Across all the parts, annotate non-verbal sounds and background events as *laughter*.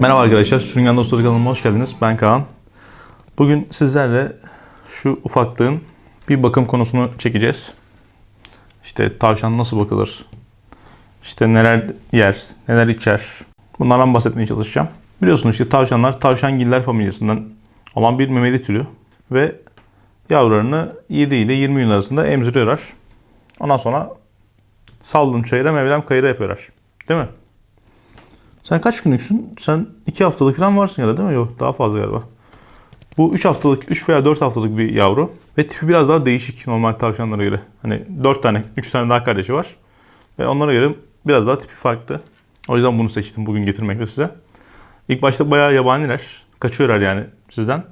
Merhaba arkadaşlar, Sürüngen Dostları kanalıma hoş geldiniz. Ben Kaan. Bugün sizlerle şu ufaklığın bir bakım konusunu çekeceğiz. İşte tavşan nasıl bakılır? İşte neler yer, neler içer? Bunlardan bahsetmeye çalışacağım. Biliyorsunuz işte tavşanlar tavşangiller familyasından olan bir memeli türü ve yavrularını 7 ile 20 gün arasında emziriyorlar. Ondan sonra saldım çayıra mevlam kayıra yapıyorlar. Değil mi? Sen kaç günlüksün? Sen 2 haftalık falan varsın ya değil mi? Yok daha fazla galiba. Bu 3 haftalık, 3 veya 4 haftalık bir yavru. Ve tipi biraz daha değişik normal tavşanlara göre. Hani 4 tane, 3 tane daha kardeşi var. Ve onlara göre biraz daha tipi farklı. O yüzden bunu seçtim bugün getirmekle size. İlk başta bayağı yabaniler. Kaçıyorlar yani sizden.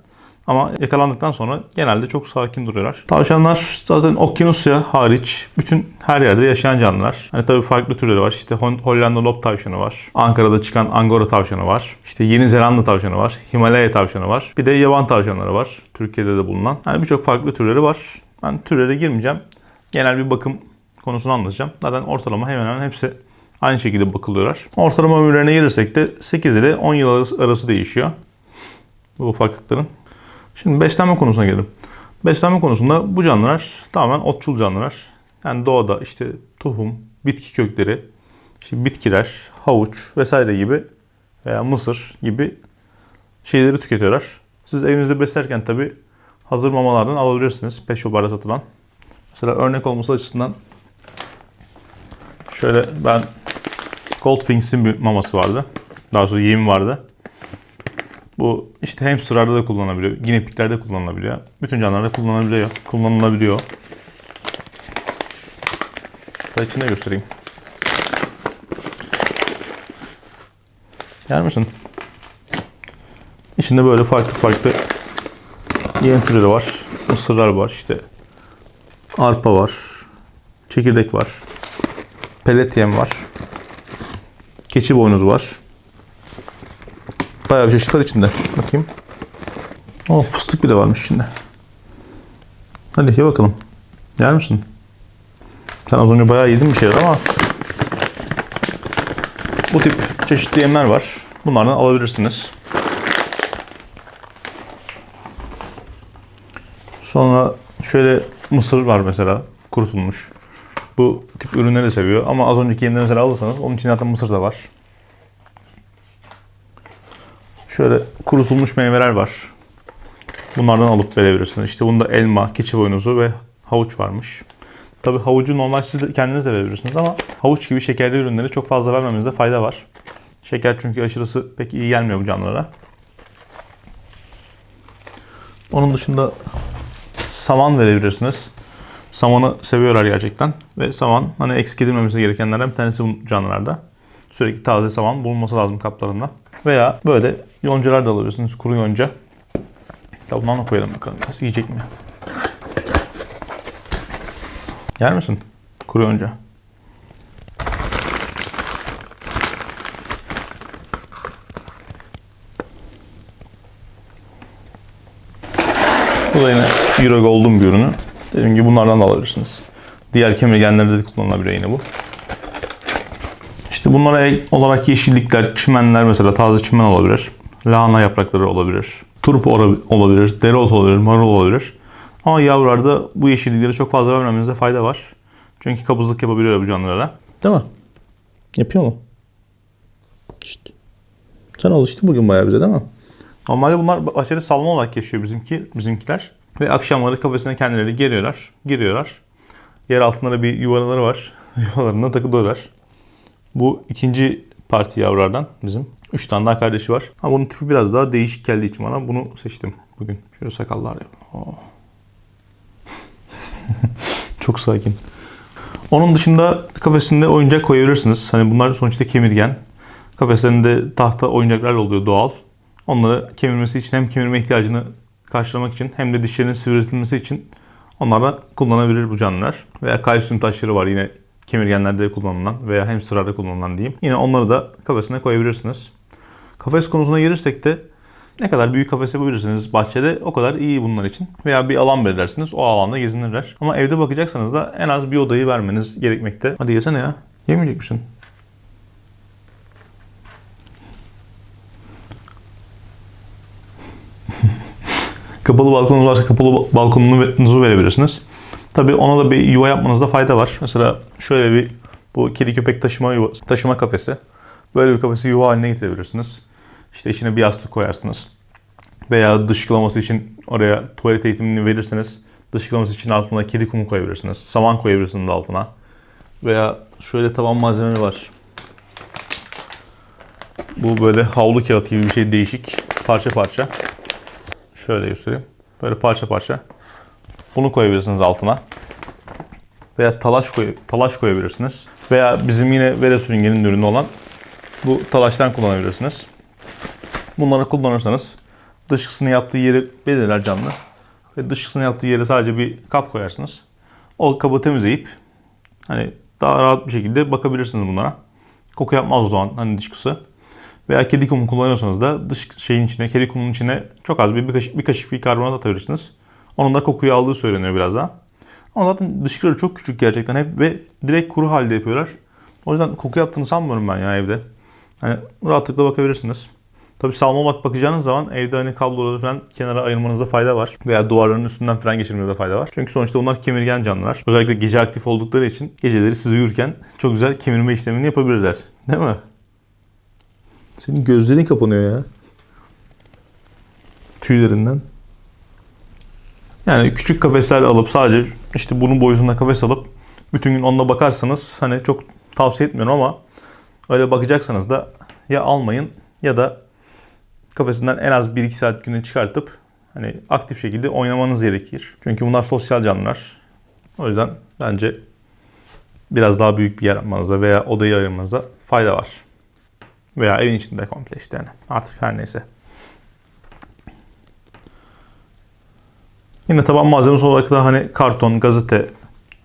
Ama yakalandıktan sonra genelde çok sakin duruyorlar. Tavşanlar zaten Okyanusya hariç bütün her yerde yaşayan canlılar. Hani tabii farklı türleri var. İşte Hol- Hollanda lop tavşanı var. Ankara'da çıkan Angora tavşanı var. İşte Yeni Zelanda tavşanı var. Himalaya tavşanı var. Bir de yaban tavşanları var. Türkiye'de de bulunan. Yani birçok farklı türleri var. Ben türlere girmeyeceğim. Genel bir bakım konusunu anlatacağım. Zaten ortalama hemen hemen hepsi aynı şekilde bakılıyorlar. Ortalama ömürlerine gelirsek de 8 ile 10 yıl arası değişiyor. Bu ufaklıkların. Şimdi beslenme konusuna gelelim. Beslenme konusunda bu canlılar tamamen otçul canlılar. Yani doğada işte tohum, bitki kökleri, işte bitkiler, havuç vesaire gibi veya mısır gibi şeyleri tüketiyorlar. Siz evinizde beslerken tabi hazır mamalardan alabilirsiniz. Pet shop'larda satılan. Mesela örnek olması açısından şöyle ben Goldfinch'in bir maması vardı. Daha sonra yemi vardı. Bu işte hamsterlarda da kullanılabiliyor. Ginepiklerde kullanılabiliyor. Bütün canlılarda kullanılabiliyor. Kullanılabiliyor. Şöyle içinde göstereyim. Yer misin? İçinde böyle farklı farklı yem türleri var. Mısırlar var işte. Arpa var. Çekirdek var. Pelet yem var. Keçi boynuzu var. Bayağı bir çeşit var içinde. Bakayım. O fıstık bile varmış içinde. Hadi ye bakalım. Yer misin? Sen az önce bayağı yedin bir şeyler ama bu tip çeşitli yemler var. Bunlardan alabilirsiniz. Sonra şöyle mısır var mesela kurutulmuş. Bu tip ürünleri de seviyor ama az önceki yemleri mesela alırsanız onun içinde zaten mısır da var. Şöyle kurutulmuş meyveler var. Bunlardan alıp verebilirsiniz. İşte bunda elma, keçi boynuzu ve havuç varmış. Tabi havucu normal siz de kendiniz de verebilirsiniz ama havuç gibi şekerli ürünleri çok fazla vermemenizde fayda var. Şeker çünkü aşırısı pek iyi gelmiyor bu canlılara. Onun dışında saman verebilirsiniz. Samanı seviyorlar gerçekten. Ve saman hani eksik edilmemesi gerekenlerden bir tanesi bu canlılarda. Sürekli taze saman bulunması lazım kaplarında. Veya böyle yoncalar da alabilirsiniz. Kuru yonca. Ya bundan da koyalım bakalım. Nasıl yiyecek mi? Yer misin? Kuru yonca. Bu da yine Euro Gold'un bir ürünü. Dediğim gibi bunlardan da alabilirsiniz. Diğer kemirgenlerde de kullanılabiliyor yine bu. İşte bunlara olarak yeşillikler, çimenler mesela taze çimen olabilir. Lahana yaprakları olabilir. Turp olabilir, dereotu olabilir, marul olabilir. Ama yavrularda bu yeşillikleri çok fazla vermemenizde fayda var. Çünkü kabızlık yapabiliyor bu canlılara. Değil mi? Yapıyor mu? İşte. Sen alıştın bugün bayağı bize değil mi? Normalde bunlar bahçede salma olarak yaşıyor bizimki, bizimkiler. Ve akşamları kafesine kendileri geliyorlar, giriyorlar. Yer altında da bir yuvaları var. *laughs* Yuvalarına takılıyorlar. Bu ikinci parti yavrulardan bizim. Üç tane daha kardeşi var. Ama bunun tipi biraz daha değişik geldiği için bana bunu seçtim bugün. Şöyle sakallar. Oo. *laughs* Çok sakin. Onun dışında kafesinde oyuncak koyabilirsiniz. Hani bunlar sonuçta kemirgen. Kafeslerinde tahta oyuncaklar oluyor doğal. Onları kemirmesi için hem kemirme ihtiyacını karşılamak için hem de dişlerinin sivriltilmesi için onlarla kullanabilir bu canlılar. Veya kalsiyum taşları var yine kemirgenlerde kullanılan veya hem sırada kullanılan diyeyim. Yine onları da kafesine koyabilirsiniz. Kafes konusuna gelirsek de ne kadar büyük kafes yapabilirsiniz bahçede o kadar iyi bunlar için. Veya bir alan belirlersiniz o alanda gezinirler. Ama evde bakacaksanız da en az bir odayı vermeniz gerekmekte. Hadi yesene ya. Yemeyecek misin? *laughs* kapalı balkonunuz varsa kapalı balkonunuzu verebilirsiniz. Tabii ona da bir yuva yapmanızda fayda var. Mesela şöyle bir bu kedi köpek taşıma yuva, taşıma kafesi. Böyle bir kafesi yuva haline getirebilirsiniz. İşte içine bir yastık koyarsınız. Veya dışkılaması için oraya tuvalet eğitimini verirseniz dışkılaması için altına kedi kumu koyabilirsiniz. Saman koyabilirsiniz altına. Veya şöyle taban malzemeleri var. Bu böyle havlu kağıt gibi bir şey değişik. Parça parça. Şöyle göstereyim. Böyle parça parça. Bunu koyabilirsiniz altına. Veya talaş koy talaş koyabilirsiniz. Veya bizim yine Vera süngerinin ürünü olan bu talaştan kullanabilirsiniz. Bunları kullanırsanız dışkısını yaptığı yeri belirler canlı. Ve dışkısını yaptığı yere sadece bir kap koyarsınız. O kabı temizleyip hani daha rahat bir şekilde bakabilirsiniz bunlara. Koku yapmaz o zaman hani dışkısı. Veya kedi kumu kullanıyorsanız da dış şeyin içine, kedi kumunun içine çok az bir, bir kaşık, bir kaşık karbonat atabilirsiniz. Onun da kokuyu aldığı söyleniyor biraz daha. Ama zaten dışkıları çok küçük gerçekten hep ve direkt kuru halde yapıyorlar. O yüzden koku yaptığını sanmıyorum ben ya evde. Hani rahatlıkla bakabilirsiniz. Tabii salma olarak bakacağınız zaman evde hani kabloları falan kenara ayırmanızda fayda var. Veya duvarların üstünden falan geçirmenizde fayda var. Çünkü sonuçta onlar kemirgen canlılar. Özellikle gece aktif oldukları için geceleri siz uyurken çok güzel kemirme işlemini yapabilirler. Değil mi? Senin gözlerin kapanıyor ya. Tüylerinden. Yani küçük kafesler alıp sadece işte bunun boyutunda kafes alıp bütün gün onunla bakarsanız hani çok tavsiye etmiyorum ama öyle bakacaksanız da ya almayın ya da kafesinden en az 1-2 saat günü çıkartıp hani aktif şekilde oynamanız gerekir. Çünkü bunlar sosyal canlılar. O yüzden bence biraz daha büyük bir yer yapmanızda veya odayı ayırmanızda fayda var. Veya evin içinde komple işte yani. Artık her neyse. Yine taban malzemesi olarak da hani karton, gazete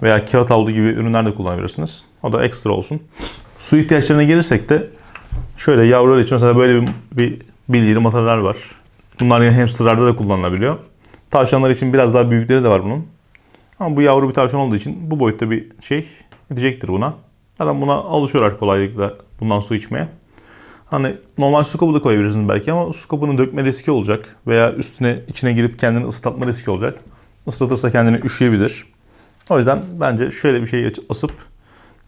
veya kağıt havlu gibi ürünler de kullanabilirsiniz. O da ekstra olsun. Su ihtiyaçlarına gelirsek de şöyle yavrular için mesela böyle bir, bir bildirim atarlar var. Bunlar yine hamsterlarda da kullanılabiliyor. Tavşanlar için biraz daha büyükleri de var bunun. Ama bu yavru bir tavşan olduğu için bu boyutta bir şey gidecektir buna. Zaten buna alışıyorlar kolaylıkla bundan su içmeye. Hani normal su kabı da koyabilirsiniz belki ama su kabını dökme riski olacak. Veya üstüne içine girip kendini ıslatma riski olacak. Islatırsa kendini üşüyebilir. O yüzden bence şöyle bir şey asıp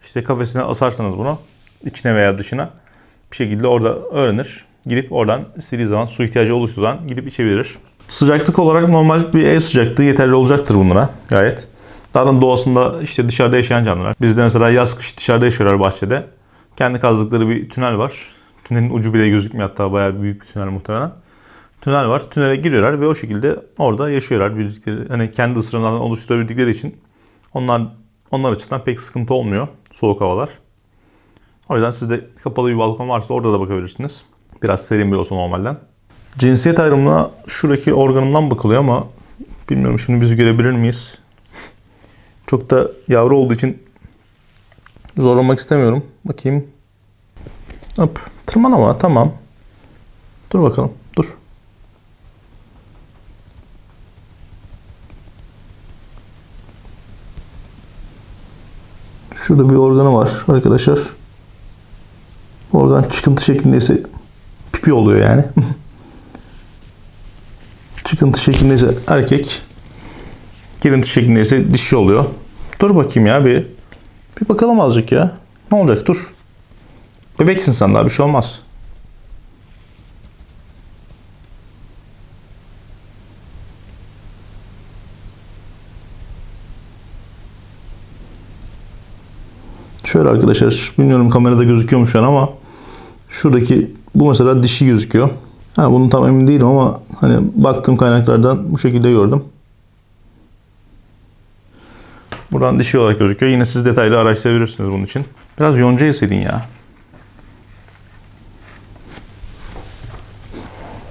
işte kafesine asarsanız bunu içine veya dışına bir şekilde orada öğrenir. Girip oradan istediği zaman su ihtiyacı oluştuğu zaman gidip içebilir. Sıcaklık olarak normal bir ev sıcaklığı yeterli olacaktır bunlara gayet. Dağın doğasında işte dışarıda yaşayan canlılar. Bizde mesela yaz kış dışarıda yaşıyorlar bahçede. Kendi kazdıkları bir tünel var. Tünelin ucu bile gözükmüyor hatta bayağı büyük bir tünel muhtemelen. Tünel var. Tünele giriyorlar ve o şekilde orada yaşıyorlar. Bildikleri, hani kendi ısırından oluşturabildikleri için onlar onlar açısından pek sıkıntı olmuyor soğuk havalar. O yüzden sizde kapalı bir balkon varsa orada da bakabilirsiniz. Biraz serin bir olsa normalden. Cinsiyet ayrımına şuradaki organımdan bakılıyor ama bilmiyorum şimdi bizi görebilir miyiz? Çok da yavru olduğu için zorlamak istemiyorum. Bakayım. Hop. Tırmanama tamam. Dur bakalım. Dur. Şurada bir organı var arkadaşlar. Organ çıkıntı şeklindeyse pipi oluyor yani. *laughs* çıkıntı şeklindeyse erkek, girinti şeklindeyse dişi oluyor. Dur bakayım ya bir. Bir bakalım azıcık ya. Ne olacak dur. Bebeksin sen daha bir şey olmaz. Şöyle arkadaşlar bilmiyorum kamerada gözüküyor mu şu an ama şuradaki bu mesela dişi gözüküyor. Ha, bunun tam emin değilim ama hani baktığım kaynaklardan bu şekilde gördüm. Buradan dişi olarak gözüküyor. Yine siz detaylı araştırabilirsiniz bunun için. Biraz yonca yeseydin ya.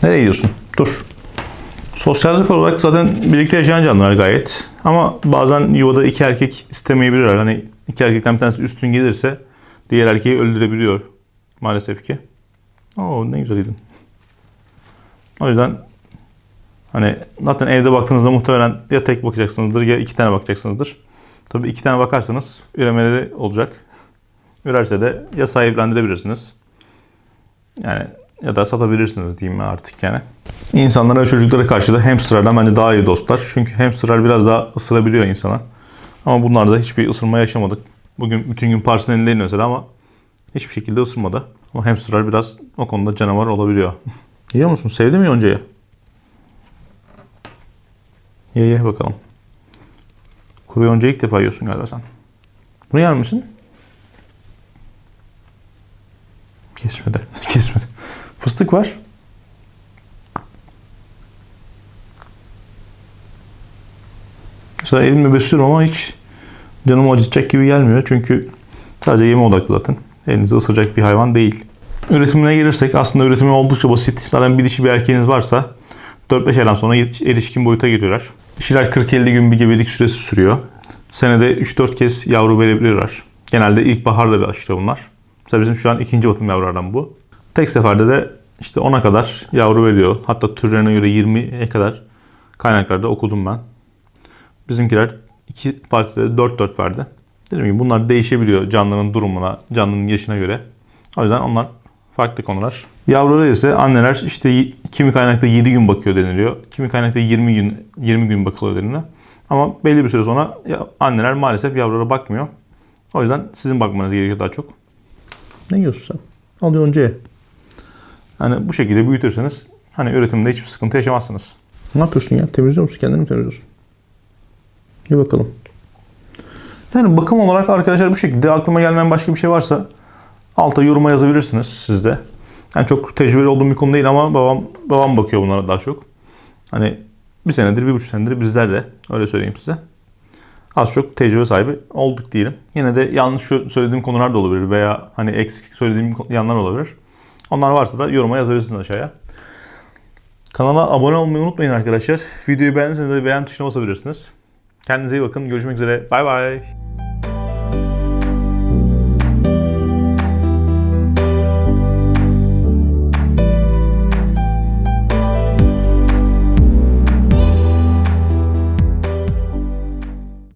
Nereye gidiyorsun? Dur. Sosyallik olarak zaten birlikte yaşayan canlılar gayet. Ama bazen yuvada iki erkek istemeyebilirler. Hani iki erkekten bir tanesi üstün gelirse diğer erkeği öldürebiliyor. Maalesef ki. Oo ne güzel yedin. O yüzden hani zaten evde baktığınızda muhtemelen ya tek bakacaksınızdır ya iki tane bakacaksınızdır. Tabii iki tane bakarsanız üremeleri olacak. Ürerse de ya sahiplendirebilirsiniz. Yani ya da satabilirsiniz diyeyim artık yani. İnsanlara ve çocuklara karşı da hamsterlardan bence daha iyi dostlar. Çünkü hamsterlar biraz daha ısırabiliyor insana. Ama bunlarda hiçbir ısırma yaşamadık. Bugün bütün gün Pars'ın elindeydi mesela ama hiçbir şekilde ısırmadı. Ama hamsterlar biraz o konuda canavar olabiliyor. *laughs* Yiyor musun? Sevdin mi yoncayı? Ye ye bakalım. Kuru yoncayı ilk defa yiyorsun galiba sen. Bunu yer misin? Kesmedi. *laughs* Kesmedi. Fıstık var. Mesela elimle besliyorum ama hiç canımı acıtacak gibi gelmiyor. Çünkü sadece yeme odaklı zaten. Elinizi ısıracak bir hayvan değil. Üretimine gelirsek aslında üretimi oldukça basit. Zaten bir dişi bir erkeğiniz varsa 4-5 aydan sonra erişkin boyuta giriyorlar. Dişiler 40-50 gün bir gebelik süresi sürüyor. Senede 3-4 kez yavru verebilirler. Genelde ilkbaharla bir aşıra bunlar. Mesela bizim şu an ikinci batım yavrulardan bu. Tek seferde de işte 10'a kadar yavru veriyor. Hatta türlerine göre 20'ye kadar kaynaklarda okudum ben. Bizimkiler iki partide 4-4 verdi. Dediğim gibi bunlar değişebiliyor canlının durumuna, canlının yaşına göre. O yüzden onlar farklı konular. Yavrulara ise anneler işte kimi kaynakta 7 gün bakıyor deniliyor. Kimi kaynakta 20 gün 20 gün bakılıyor deniliyor. Ama belli bir süre sonra anneler maalesef yavrulara bakmıyor. O yüzden sizin bakmanız gerekiyor daha çok. Ne yiyorsun sen? Al ye. Hani bu şekilde büyütürseniz hani üretimde hiçbir sıkıntı yaşamazsınız. Ne yapıyorsun ya? Temizliyor musun? Kendini mi temizliyorsun? Bir bakalım. Yani bakım olarak arkadaşlar bu şekilde aklıma gelmeyen başka bir şey varsa alta yoruma yazabilirsiniz siz de. Yani çok tecrübeli olduğum bir konu değil ama babam babam bakıyor bunlara daha çok. Hani bir senedir, bir buçuk senedir bizlerle öyle söyleyeyim size. Az çok tecrübe sahibi olduk diyelim. Yine de yanlış söylediğim konular da olabilir veya hani eksik söylediğim yanlar olabilir. Onlar varsa da yoruma yazabilirsiniz aşağıya. Kanala abone olmayı unutmayın arkadaşlar. Videoyu beğendiyseniz de beğen tuşuna basabilirsiniz. Kendinize iyi bakın. Görüşmek üzere. Bay bay.